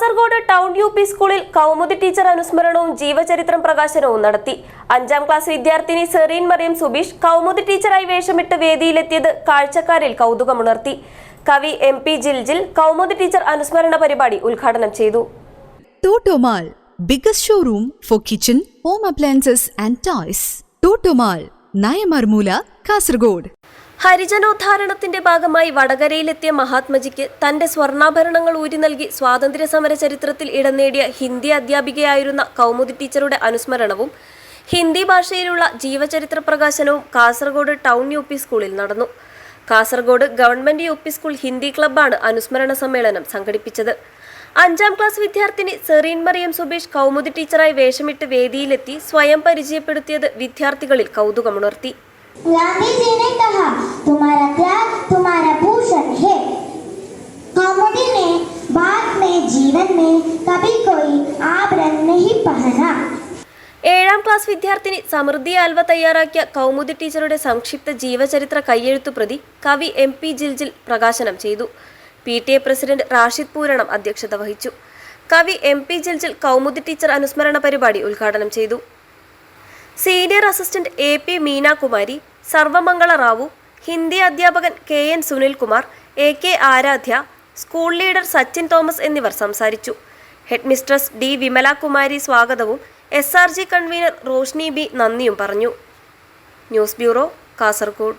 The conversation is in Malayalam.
കാസർഗോഡ് ടൗൺ യു പി സ്കൂളിൽ കൗമുദി ടീച്ചർ അനുസ്മരണവും ജീവചരിത്രം പ്രകാശനവും നടത്തി അഞ്ചാം ക്ലാസ് വിദ്യാർത്ഥിനി സെറീൻ മറിയം സുബീഷ് കൗമുദി ടീച്ചറായി വേഷമിട്ട് വേദിയിലെത്തിയത് കാഴ്ചക്കാരിൽ കൗതുകമുണർത്തി കവി M P Jiljil Kaumudi teacher അനുസ്മരണ പരിപാടി ഉദ്ഘാടനം ചെയ്തു Toto Mall biggest showroom for kitchen home appliances and toys. Toto Mall Nayamarmoola Kasargod. ഹരിജനോദ്ധാരണത്തിന്റെ ഭാഗമായി വടകരയിലെത്തിയ മഹാത്മജിക്ക് തന്റെ സ്വർണാഭരണങ്ങൾ ഊരി നൽകി സ്വാതന്ത്ര്യ സമര ചരിത്രത്തിൽ ഇടം നേടിയ ഹിന്ദി അധ്യാപികയായിരുന്ന കൗമുദി ടീച്ചറുടെ അനുസ്മരണവും ഹിന്ദി ഭാഷയിലുള്ള ജീവചരിത്ര പ്രകാശനവും കാസർഗോഡ് ടൗൺ യു പി സ്കൂളിൽ നടന്നു. Kasaragod government U P school Hindi ക്ലബ്ബാണ് അനുസ്മരണ സമ്മേളനം സംഘടിപ്പിച്ചത്. അഞ്ചാം ക്ലാസ് വിദ്യാർത്ഥിനി സെറീൻ മറിയം സുബേഷ് കൗമുദി ടീച്ചറായി വേഷമിട്ട് വേദിയിലെത്തി സ്വയം പരിചയപ്പെടുത്തിയത് വിദ്യാർത്ഥികളിൽ കൗതുകമുണർത്തി. गांधी जी ने कहा तुम्हारा त्याग तुम्हारा भूषण है कौमुदी ने बाद में जीवन में कभी कोई आभरण नहीं पहना ഏഴാം ക്ലാസ് വിദ്യാർത്ഥിനി സമൃദ്ധി ആൽവ തയ്യാറാക്കിയ കൗമുദി ടീച്ചറുടെ സംക്ഷിപ്ത ജീവചരിത്ര കയ്യെഴുത്തു പ്രതി കവി എം പി ജിൽജിൽ പ്രകാശനം ചെയ്തു P T A president Rashid Pooranam അധ്യക്ഷത വഹിച്ചു കവി M P Jiljil Kaumudi teacher അനുസ്മരണ പരിപാടി ഉദ്ഘാടനം ചെയ്തു Senior assistant A P Meenakumari Sarvamangala Rao Hindi അധ്യാപകൻ K N Sunilkumar A K Aradhya school leader Sachin Thomas എന്നിവർ സംസാരിച്ചു. ഹെഡ് മിസ്ട്രസ് ഡി വിമലാകുമാരി സ്വാഗതവും S R G convener Roshni B നന്ദിയും പറഞ്ഞു. News bureau Kasaragod.